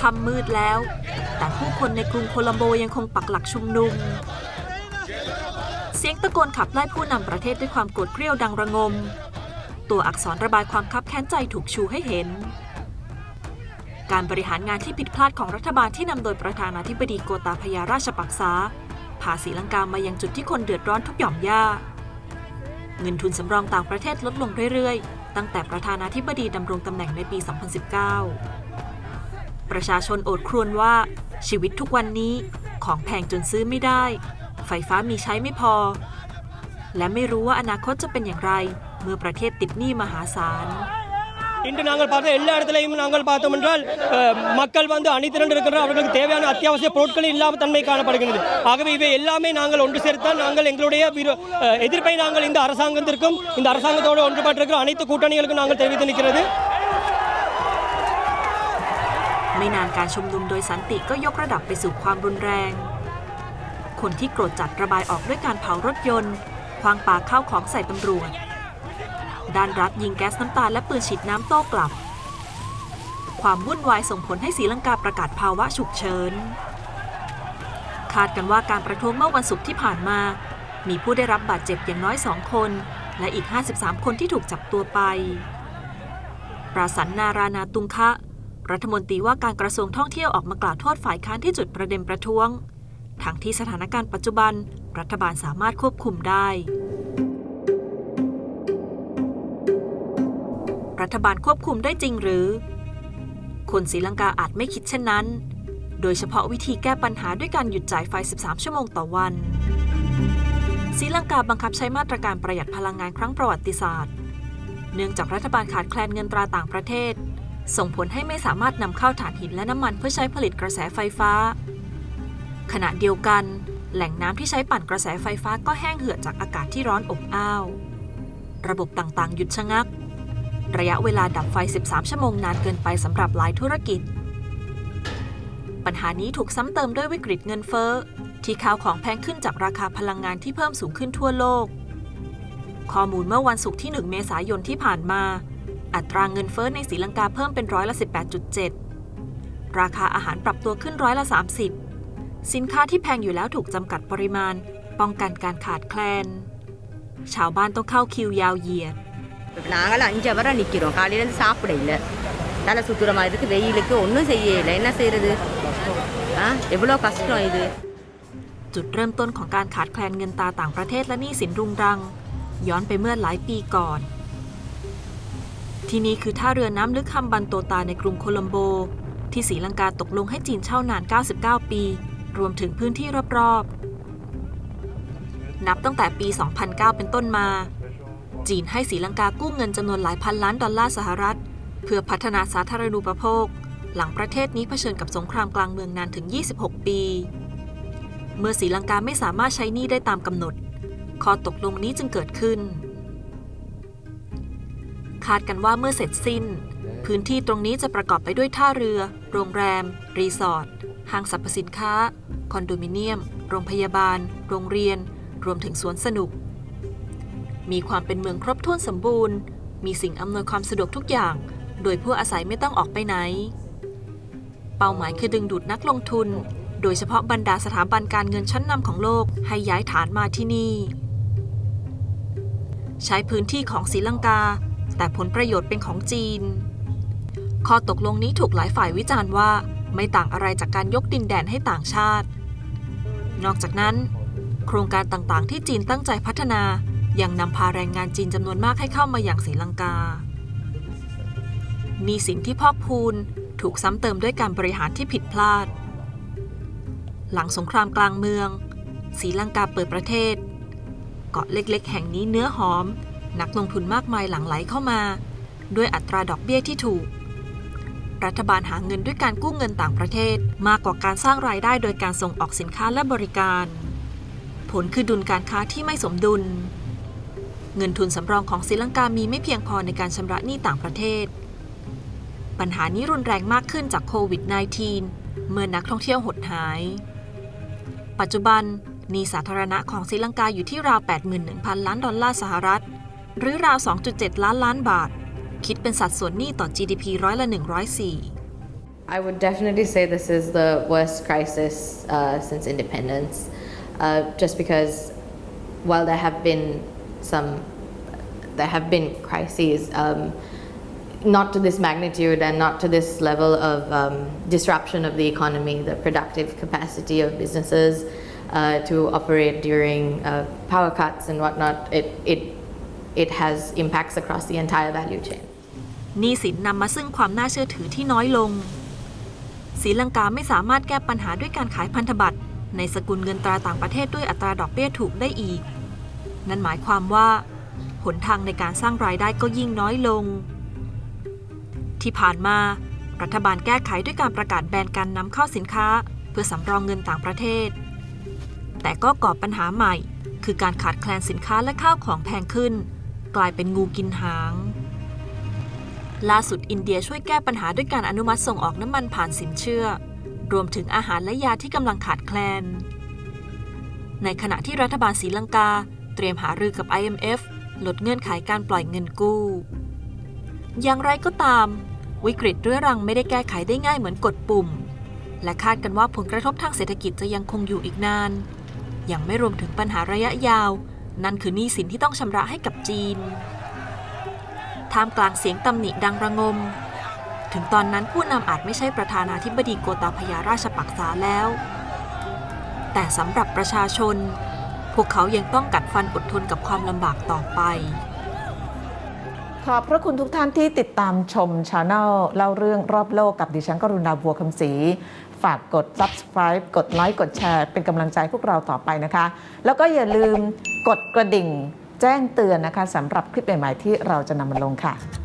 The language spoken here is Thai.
ค่ำมืดแล้ว แต่ผู้คนในกรุงโคลัมโบยังคงปักหลักชุมนุม เสียงตะโกนขับไล่ผู้นำประเทศด้วยความโกรธเกรี้ยวดังระงม ตัวอักษรระบายความคับแค้นใจถูกชูให้เห็น การบริหารงานที่ผิดพลาดของรัฐบาลที่นำโดยประธานาธิบดีโกตาพยาราชปักษาพาศรีลังกามายังจุดที่คนเดือดร้อนทุกหย่อมย่าเงินทุนสำรองต่างประเทศลดลงเรื่อยๆ ตั้งแต่ประธานาธิบดีดำรงตำแหน่งในปี 2019 ประชาชนโอดครวญว่าชีวิตทุกวันนี้ของแพงจนซื้อไม่ได้ ไฟฟ้ามีใช้ไม่พอ และไม่รู้ว่าอนาคตจะเป็นอย่างไร เมื่อประเทศติดหนี้มหาศาล இன்று நாங்கள் பார்த்த எல்லா இடத்துலையும் நாங்கள் பார்த்தோம் என்றால் அஹ், மக்கள் வந்து அணிதிரண்டு இருக்கிற அவர்களுக்கு தேவையான அத்தியாவசிய பொருட்கள் இல்லாம தன்மை காணப்படுகிறது ஆகவே இவை எல்லாமே நாங்கள் ஒன்று சேர்த்தால் நாங்கள் எங்களுடைய விரோ- அஹ், எதிர்ப்பை நாங்கள் இந்த அரசாங்கத்திற்கும் இந்த அரசாங்கத்தோடு ஒன்றுபட்டிருக்கிற அனைத்து கூட்டணிகளுக்கும் நாங்கள் தெரிவித்து நிற்கிறது ไม่นานการชุมนุมโดยสันติก็ยกระดับไปสู่ความรุนแรง คนที่โกรธจัดระบายออกด้วยการเผารถยนต์ควางปาข้าวของใส่ตำรวจ ด้านรัฐยิงแก๊สน้ำตาและปืนฉีดน้ำโต้กลับ ความวุ่นวายส่งผลให้ศรีลังกาประกาศภาวะฉุกเฉิน คาดกันว่าการประท้วงเมื่อวันศุกร์ที่ผ่านมา มีผู้ได้รับบาดเจ็บอย่างน้อยสองคน และอีก 53 คนที่ถูกจับตัวไป ปราสันนารานาตุงคะ รัฐมนตรีว่าการกระทรวงท่องเที่ยวออกมากล่าวโทษฝ่ายค้านที่จุดประเด็นประท้วง ทั้งที่สถานการณ์ปัจจุบัน รัฐบาลสามารถควบคุมได้ รัฐบาลควบคุมได้จริงหรือ คนศรีลังกาอาจไม่คิดเช่นนั้น โดยเฉพาะวิธีแก้ปัญหาด้วยการหยุดจ่ายไฟ 13 ชั่วโมงต่อวันศรีลังกาบังคับใช้มาตรการประหยัดพลังงานครั้งประวัติศาสตร์ เนื่องจากรัฐบาลขาดแคลนเงินตราต่างประเทศ ส่งผลให้ไม่สามารถนำเข้าถ่านหินและน้ำมันเพื่อใช้ผลิตกระแสไฟฟ้า ขณะเดียวกัน แหล่งน้ำที่ใช้ปั่นกระแสไฟฟ้าก็แห้งเหือดจากอากาศที่ร้อนอบอ้าว ระบบต่างๆ หยุดชะงัก ระยะเวลาดับไฟ 13 ชั่วโมงนานเกินไปสำหรับหลายธุรกิจ ปัญหานี้ถูกซ้ำเติมด้วยวิกฤตเงินเฟ้อที่ข้าวของแพงขึ้นจากราคาพลังงานที่เพิ่มสูงขึ้นทั่วโลก ข้อมูลเมื่อวันศุกร์ที่ 1 เมษายนที่ผ่านมา อัตราเงินเฟ้อในศรีลังกาเพิ่มเป็นร้อยละ 18.7 ราคาอาหารปรับตัวขึ้นร้อยละ 30 สินค้าที่แพงอยู่แล้วถูกจำกัดปริมาณ ป้องกันการขาดแคลน ชาวบ้านต้องเข้าคิวยาวเหยียด நாங்கள் அஞ்சு அவராக நிற்கிறோம் காலையிலேருந்து சாப்பிட இல்லை தலை சுற்றுற மாதிரி இருக்குது வெயிலுக்கு ஒன்றும் செய்யலை என்ன செய்கிறது ஆ எவ்வளோ கஷ்டம் இது จุดเริ่มต้นของการขาดแคลนเงินตราต่างประเทศและหนี้สินรุงรัง ย้อนไปเมื่อหลายปีก่อน ที่นี่คือท่าเรือน้ำลึกฮัมบันโตตาในกรุงโคลัมโบ ที่ศรีลังกาตกลงให้จีนเช่านาน 99 ปี รวมถึงพื้นที่รอบๆ นับตั้งแต่ปี 2009 เป็นต้นมา จีนให้ศรีลังกากู้เงินจำนวนหลายพันล้านดอลลาร์สหรัฐ เพื่อพัฒนาสาธารณูปโภค หลังประเทศนี้เผชิญกับสงครามกลางเมืองนานถึง 26 ปี เมื่อศรีลังกาไม่สามารถใช้หนี้ได้ตามกำหนดข้อตกลงนี้จึงเกิดขึ้นาดกันว่าเมื่อเสร็จสิ้น พื้นที่ตรงนี้จะประกอบไปด้วยท่าเรือ โรงแรม รีสอร์ท ห้างสรรพสินค้า คอนโดมิเนียม โรงพยาบาล โรงเรียน รวมถึงสวนสนุก มีความเป็นเมืองครบถ้วนสมบูรณ์ มีสิ่งอำนวยความสะดวกทุกอย่าง โดยผู้อาศัยไม่ต้องออกไปไหน เป้าหมายคือดึงดูดนักลงทุน โดยเฉพาะบรรดาสถาบันการเงินชั้นนำของโลกให้ย้ายฐานมาที่นี่ ใช้พื้นที่ของศรีลังกา แต่ผลประโยชน์เป็นของจีน ข้อตกลงนี้ถูกหลายฝ่ายวิจารณ์ว่าไม่ต่างอะไรจากการยกดินแดนให้ต่างชาติ นอกจากนั้น โครงการต่างๆ ที่จีนตั้งใจพัฒนายังนำพาแรงงานจีนจำนวนมากให้เข้ามาอย่างศรีลังกาหนี้สินที่พอกพูนถูกซ้ำเติมด้วยการบริหารที่ผิดพลาด หลังสงครามกลางเมืองศรีลังกาเปิดประเทศ เกาะเล็กๆ แห่งนี้เนื้อหอม นักลงทุนมากมายหลั่งไหลเข้ามา ด้วยอัตราดอกเบี้ยที่ถูก รัฐบาลหาเงินด้วยการกู้เงินต่างประเทศ มากกว่าการสร้างรายได้โดยการส่งออกสินค้าและบริการ ผลคือดุลการค้าที่ไม่สมดุล เงินทุนสำรองของศรีลังกามีไม่เพียงพอในการชำระหนี้ต่างประเทศ ปัญหานี้รุนแรงมากขึ้นจากโควิด -19 เมื่อนักท่องเที่ยวหดหาย ปัจจุบันหนี้สาธารณะของศรีลังกาอยู่ที่ราว 81,000 ล้านดอลลาร์สหรัฐ หรือราว 2.7 ล้านล้านบาท คิดเป็นสัดส่วนหนี้ต่อ GDP ร้อยละ 104 I would definitely say this is the worst crisis uh, since independence, uh, just because while there have been some, there have been crises, um, not to this magnitude and not to this level of um, disruption of the economy, the productive capacity of businesses uh, to operate during uh, power cuts and whatnot. It, it, it has impacts across the entire value chain. หนี้สินนำมาซึ่งความน่าเชื่อถือที่น้อยลงศรีลังกาไม่สามารถแก้ปัญหาด้วยการขายพันธบัตร ในสกุลเงินตราต่างประเทศด้วยอัตราดอกเบี้ยถูกได้อีก นั่นหมายความว่า หนทางในการสร้างรายได้ก็ยิ่งน้อยลง ที่ผ่านมา รัฐบาลแก้ไขด้วยการประกาศแบนการนำเข้าสินค้า เพื่อสำรองเงินต่างประเทศ แต่ก็ก่อปัญหาใหม่ คือการขาดแคลนสินค้าและข้าวของแพงขึ้น กลายเป็นงูกินหาง ล่าสุดอินเดียช่วยแก้ปัญหาด้วยการอนุมัติส่งออกน้ำมันผ่านสินเชื่อ รวมถึงอาหารและยาที่กำลังขาดแคลน ในขณะที่รัฐบาลศรีลังกาเตรียมหารือกับ IMF ลดเงื่อนไขการปล่อยเงินกู้ อย่างไรก็ตาม วิกฤตเรื้อรังไม่ได้แก้ไขได้ง่ายเหมือนกดปุ่ม และคาดกันว่าผลกระทบทางเศรษฐกิจจะยังคงอยู่อีกนาน ยังไม่รวมถึงปัญหาระยะยาว นั่นคือหนี้สินที่ต้องชำระให้กับจีน ท่ามกลางเสียงตำหนิดังระงม ถึงตอนนั้นผู้นำอาจไม่ใช่ประธานาธิบดีโกตาพยาราชปักษาแล้ว แต่สำหรับประชาชน พวกเขายังต้องกัดฟันอดทนกับความลำบากต่อไป ขอบพระคุณทุกท่านที่ติดตามชมช anel เล่าเรื่องรอบโลกกับดิฉันกรุณาบัวคำศรีฝากกด subscribe กดไลค์กดแชร์ เป็นกำลังใจพวกเราต่อไปนะคะ แล้วก็อย่าลืมกดกระดิ่ง แจ้งเตือนนะคะสำหรับคลิปใหม่ๆที่เราจะนำมาลงค่ะ